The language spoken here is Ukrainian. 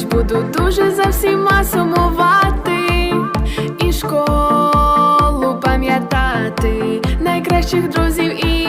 хоч буду дуже за всіма сумувати, і школу пам'ятати найкращих друзів. і